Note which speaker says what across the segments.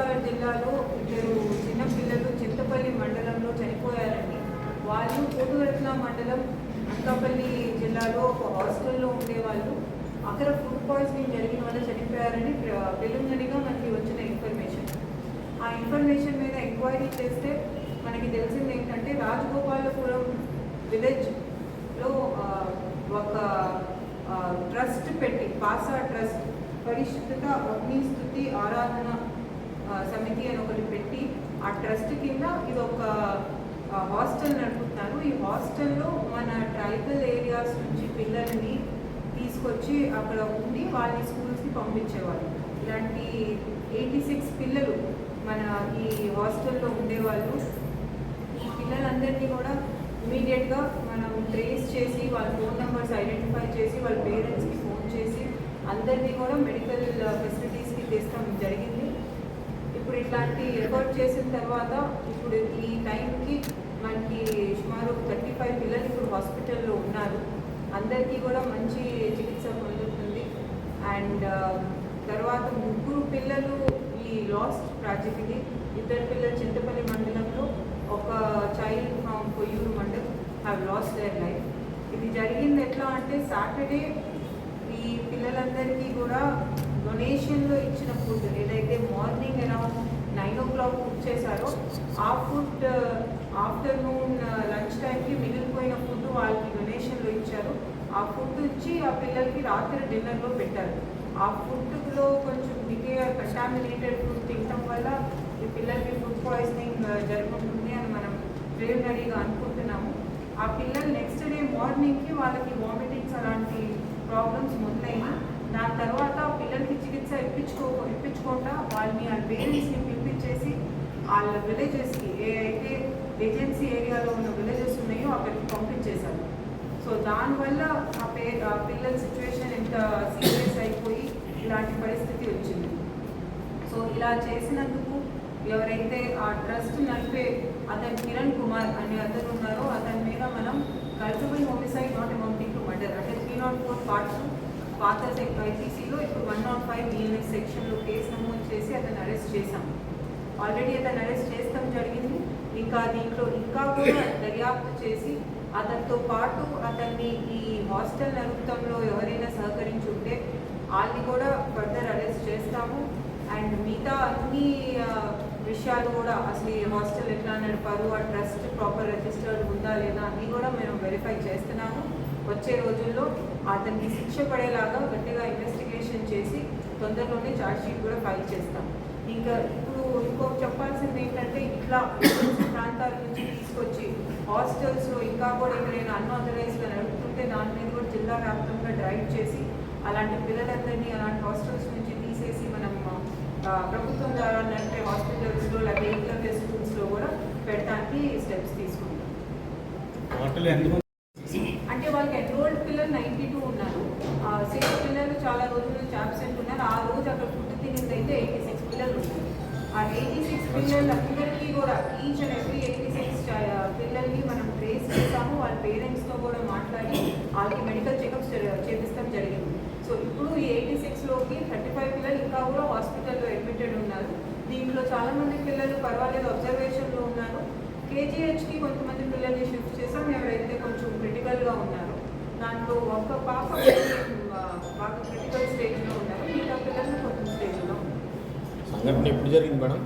Speaker 1: వైఎస్ఆర్ జిల్లాలో ఇద్దరు చిన్నపిల్లలు చింతపల్లి మండలంలో చనిపోయారండి. వాళ్ళు కోటురత్న మండలం అనకాపల్లి జిల్లాలో ఒక హాస్టల్లో ఉండేవాళ్ళు. అక్కడ ఫుడ్ పాయిజనింగ్ జరిగిన వల్ల చనిపోయారని ప్రిలిమినరీగా మనకి వచ్చిన ఇన్ఫర్మేషన్ ఆ ఇన్ఫర్మేషన్ మీద ఎంక్వైరీ చేస్తే మనకి తెలిసింది ఏంటంటే రాజగోపాలపురం విలేజ్లో ఒక ట్రస్ట్ పెట్టి పాసా ట్రస్ట్ పరిశుద్ధత అగ్నిస్థుతి ఆరాధన ఆ, సమితి అని ఒకటి పెట్టి ఆ ట్రస్ట్ కింద ఇది ఒక హాస్టల్ నడుపుతున్నాను ఈ హాస్టల్లో మన ట్రైబల్ ఏరియాస్ నుంచి పిల్లల్ని తీసుకొచ్చి అక్కడ ఉండి వాళ్ళని స్కూల్స్కి పంపించేవాళ్ళు. ఇలాంటి ఎయిటీ సిక్స్ పిల్లలు మన ఈ హాస్టల్లో ఉండేవాళ్ళు. ఈ పిల్లలందరినీ కూడా ఇమీడియట్గా మనం ట్రేస్ చేసి వాళ్ళ ఫోన్ నెంబర్స్ ఐడెంటిఫై చేసి వాళ్ళ పేరెంట్స్కి ఫోన్ చేసి అందరినీ కూడా మెడికల్ ఫెసిలిటీస్కి తెస్తాం. జరిగింది ఇప్పుడు ఇట్లాంటి ఎఫర్ట్ చేసిన తర్వాత ఇప్పుడు ఈ టైంకి మనకి సుమారు థర్టీ ఫైవ్ పిల్లలు ఇప్పుడు హాస్పిటల్లో ఉన్నారు. అందరికీ కూడా మంచి చికిత్స పొందుతుంది. అండ్ uh, తర్వాత ముగ్గురు పిల్లలు ఈ లాస్ట్ ట్రాజెడీని ఇద్దరు పిల్లలు చింతపల్లి మండలంలో ఒక child from Koyyuru mandal have lost their life ఇది జరిగింది ఎట్లా అంటే సాటర్డే ఈ పిల్లలందరికీ కూడా డొనేషన్లో ఇచ్చిన ఫుడ్ ఏదైతే morning around nine o'clock book చేశారో ఆ ఫుడ్ ఆఫ్టర్నూన్ లంచ్ టైంకి మిగిలిపోయిన ఫుడ్ వాళ్ళకి డొనేషన్లో ఇచ్చారు. ఆ ఫుడ్ ఇచ్చి ఆ పిల్లలకి రాత్రి డిన్నర్లో పెట్టారు. ఆ ఫుడ్లో కొంచెం డికే కంటామినేటెడ్ ఫుడ్ తినడం వల్ల ఈ పిల్లలకి ఫుడ్ పాయిజనింగ్ uh, జరుగుతుంది అని మనం ప్రిలిమినరీగా అనుకుంటున్నాము. ఆ పిల్లలు నెక్స్ట్ డే మార్నింగ్కి వాళ్ళకి వామిటింగ్స్ అలాంటి ప్రాబ్లమ్స్ మొదలైనా దాని తర్వాత ఆ పిల్లలకి చికిత్స ఇప్పించుకో ఇప్పించుకోకుండా వాళ్ళని ఆ పేరెంట్స్ని పిలిపించేసి వాళ్ళ విలేజెస్కి ఏ అయితే ఏజెన్సీ ఏరియాలో ఉన్న విలేజెస్ ఉన్నాయో అక్కడికి పంపించేశారు. సో దానివల్ల ఆ పే ఆ పిల్లల సిచ్యువేషన్ ఎంత సీరియస్ అయిపోయి ఇలాంటి పరిస్థితి వచ్చింది. సో ఇలా చేసినందుకు ఎవరైతే ఆ ట్రస్ట్ నడిపే అతను కిరణ్ కుమార్ అనే అతను ఉన్నారో అతని మీద మనం culpable homicide not amounting to murder అంటే త్రీ నాట్ ఫోర్ పార్ట్స్ పాత ఐపీసీలో ఇప్పుడు వన్ నాట్ ఫైవ్ బిఎన్ఎస్ సెక్షన్లో కేసు నమోదు చేసి అతను అరెస్ట్ చేశాము ఆల్రెడీ అతను అరెస్ట్ చేస్తాం జరిగింది. ఇంకా దీంట్లో ఇంకా కూడా దర్యాప్తు చేసి అతనితో పాటు అతన్ని ఈ హాస్టల్ నరుకుతంలో ఎవరైనా సహకరించుంటే వాళ్ళని కూడా ఫర్దర్ అరెస్ట్ చేస్తాము. అండ్ మిగతా అన్ని విషయాలు కూడా అసలు ఈ హాస్టల్ ఎట్లా నడిపారు ఆ ట్రస్ట్ ప్రాపర్ రిజిస్టర్డ్ ఉందా లేదా అన్నీ కూడా మేము వెరిఫై చేస్తున్నాము. వచ్చే రోజుల్లో అతనికి శిక్ష పడేలాగా గట్టిగా ఇన్వెస్టిగేషన్ చేసి తొందరలోనే ఛార్జ్ షీట్ కూడా ఫైల్ చేస్తాం. ఇంకా ఇప్పుడు ఇంకొక చెప్పాల్సింది ఏంటంటే ఇట్లా ప్రాంతాల నుంచి తీసుకొచ్చి హాస్టల్స్లో ఇంకా కూడా ఎక్కడైనా అన్ఆథరైజ్గా నడుపుతుంటే దాని మీద కూడా జిల్లా వ్యాప్తంగా డ్రైవ్ చేసి అలాంటి పిల్లలందరినీ అలాంటి హాస్టల్స్ నుంచి తీసేసి మనం ప్రభుత్వం ద్వారా అంటే హాస్పిటల్స్లో లేకపోతే ఇంటర్ స్కూల్స్లో కూడా పెట్టడానికి స్టెప్స్ తీసుకుంటాం
Speaker 2: టోటల్ ఎంతమంది
Speaker 1: అంటే వాళ్ళకి ఎన్రోల్డ్ పిల్లలు నైంటీ టూ ఉన్నారు సిక్స్ రోజుల నుంచి అబ్సెంట్ ఉన్నారు ఆ రోజు అక్కడ ఫుడ్ తినేది అయితే ఎయిటీ సిక్స్ పిల్లలు ఉన్నారు ఆ ఎయిటీ సిక్స్ పిల్లలందరికీ కూడా each and every eighty six పిల్లల్ని మనం ట్రేస్ చేస్తాము వాళ్ళ పేరెంట్స్తో కూడా మాట్లాడి వాళ్ళకి మెడికల్ చెకప్స్ చేపిస్తాం జరిగింది. సో ఇప్పుడు ఈ ఎయిటీ సిక్స్లోకి థర్టీ ఫైవ్ పిల్లలు ఇంకా కూడా హాస్పిటల్లో అడ్మిటెడ్ ఉన్నారు. దీంట్లో చాలా మంది పిల్లలు పర్వాలేదు అబ్జర్వేషన్లో ఉన్నారు. కేజీహెచ్కి కొంతమంది పిల్లల్ని షిఫ్ట్ చేసాం. ఎవరైతే కొంచెం క్రిటికల్గా ఉన్నారో దాంట్లో ఒక పాప బాగా క్రిటికల్ స్టేజ్లో ఉన్నారు మిగతా పిల్లలు కొంచెం స్టేజ్లో
Speaker 2: సంఘటన ఎప్పుడు జరిగింది మేడం?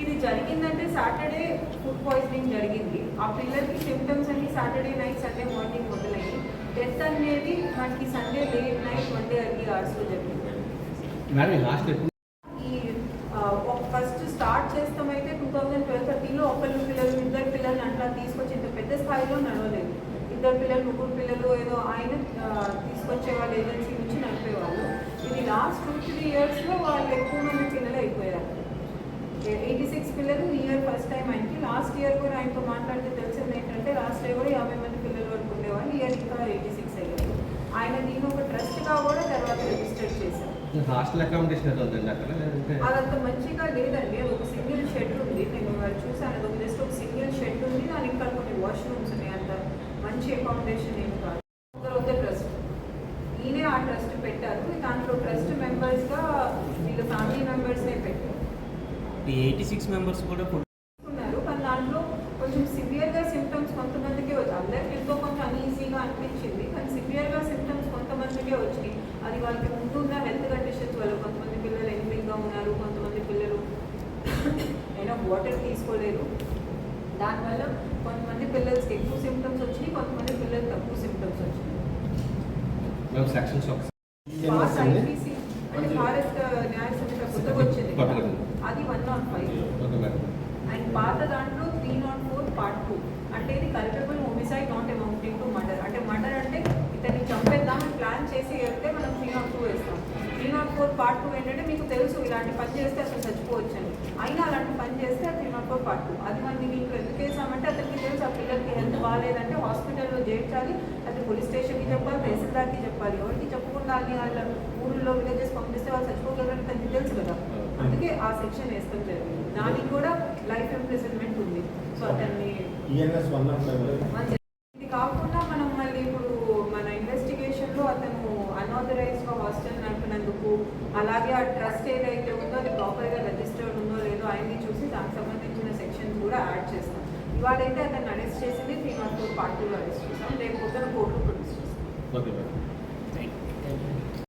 Speaker 1: ఇది జరిగిందంటే సాటర్డే ఫుడ్ పాయిజనింగ్ జరిగింది. ఆ పిల్లలకి సిమ్టమ్స్ అన్ని సాటర్డే నైట్ సండే మార్నింగ్ మొదలయ్యి డెత్ అనేది మనకి Sunday late night Monday early అవర్స్లో జరిగింది.
Speaker 3: మేడం లాస్ట్ ఎప్పుడు?
Speaker 1: ఈ ఫస్ట్ స్టార్ట్ చేస్తామైతే టూ థౌజండ్ ట్వెల్వ్ థర్టీలో ఒకళ్ళు పిల్లలు ఇద్దరు పిల్లలు అట్లా తీసుకొచ్చి ఇంత పెద్ద స్థాయిలో నడవలేదు. ఇద్దరు పిల్లలు ముగ్గురు పిల్లలు ఏదో ఆయన ఆ, తీసుకొచ్చే వాళ్ళ ఏజెన్సీ నుంచి నడిపేవాళ్ళు ఇది లాస్ట్ టూ త్రీ ఇయర్స్లో వాళ్ళు ఎక్కువ మంది పిల్లలు అయిపోయారు. ఎయిటీ సిక్స్ పిల్లలు ఈ ఇయర్ ఫస్ట్ టైం ఆయనకి. లాస్ట్ ఇయర్ కూడా ఆయనతో మాట్లాడితే తెలిసింది ఏంటంటే లాస్ట్ ఇయర్ కూడా యాభై మంది పిల్లల వరకు ఉండేవాళ్ళు ఇయర్ ఇంకా ఎయిటీ సిక్స్ అయ్యారు. ఆయన దీన్ని ఒక ట్రస్ట్గా కూడా తర్వాత రిజిస్టర్ చేశారు.
Speaker 3: హాస్టల్ అకామిడేషన్
Speaker 1: అదంత మంచిగా లేదండి అది ఒక సింగిల్ షెడ్ ఉంది. నేను చూసాను అది ఒక జస్ట్ ఒక సింగిల్ షెడ్ ఉంది. దాని ఇంకా కొన్ని వాష్రూమ్స్ ఉన్నాయి. అంత మంచి అకామిడేషన్ ఏం కాదు ఒక ట్రస్ట్ ఈయనే ఆ ట్రస్ట్ పెట్టారు దాంట్లో ట్రస్ట్ మెంబర్స్గా వీళ్ళ ఫ్యామిలీ మెంబర్స్నే పెట్టారు
Speaker 4: ఈ ఎయిటీ సిక్స్ మెంబర్స్ కూడా
Speaker 1: ఉన్నారు. కానీ దాంట్లో కొంచెం సివియర్గా సిమ్టమ్స్ కొంతమందికే అందరికి ఎంతో కొంచెం అన్ఈజీగా అనిపించింది కానీ సివియర్గా సిమ్టమ్స్ కొంతమందికే వచ్చినాయి. అది వాళ్ళకి ముందు ఉన్న హెల్త్ కండిషన్స్ వల్ల కొంతమంది పిల్లలు ఎనిమిదిగా ఉన్నారు కొంతమంది పిల్లలు అయినా వాటర్ తీసుకోలేదు. దానివల్ల కొంతమంది పిల్లలకి ఎక్కువ సిమ్టమ్స్ వచ్చినాయి కొంతమంది పిల్లలు తక్కువ సిమ్టమ్స్ వచ్చినాయి. భారత్ న్యాయ సంహిత కొత్తగా వచ్చింది. అది వన్ నాట్ ఫైవ్ అండ్ పాత దాంట్లో three not four part two అంటే ఇది culpable homicide not amounting to murder అంటే మర్డర్ అంటే ఇతన్ని చంపేద్దామని ప్లాన్ చేసి వెళ్తే మనం త్రీ నాట్ టూ వేస్తాం. Three not four part two ఏంటంటే మీకు తెలుసు ఇలాంటి పని చేస్తే అసలు చచ్చిపోవచ్చు అని అయినా అలాంటి పని చేస్తే three not four part two అది మనం దీంట్లో ఎందుకు వేసామంటే అతనికి తెలుసు ఆ పిల్లలకి హెల్త్ బాగాలేదంటే హాస్పిటల్లో చేర్చాలి అది పోలీస్ స్టేషన్కి చెప్పాలి తహసీల్దార్కి చెప్పాలి. ఎవరికి చెప్పకుండా అన్ని వాళ్ళ ఊళ్ళో విలేజెస్ పంపిస్తే వాళ్ళు చచ్చిపోగలరని తనకి తెలుసు కదా. అందుకే ఆ సెక్షన్ వేస్తాం జరిగింది. దానికి కూడా లైఫ్ ఇంప్రిజన్మెంట్ ఉంది. సో అతన్ని మన- ఇది కాకుండా మనం మళ్ళీ ఇప్పుడు మన ఇన్వెస్టిగేషన్లో అతను అన్ఆథరైజ్డ్గా హాస్టల్ నడిపినందుకు అలాగే ఆ ట్రస్ట్ ఏదైతే ఉందో అది ప్రాపర్గా రిజిస్టర్డ్ ఉందో లేదో ఆయన్ని చూసి దానికి సంబంధించిన సెక్షన్స్ కూడా యాడ్ చేస్తాం. ఇవాళైతే అతను అరెస్ట్ చేసింది? త్రీ నాట్ ఫోర్ పార్ట్ టూలో అరెస్ట్ చేస్తాం రేపు పొద్దున కోర్టు ప్రొడ్యూస్ చేస్తాం.
Speaker 3: Okay madam
Speaker 4: thank you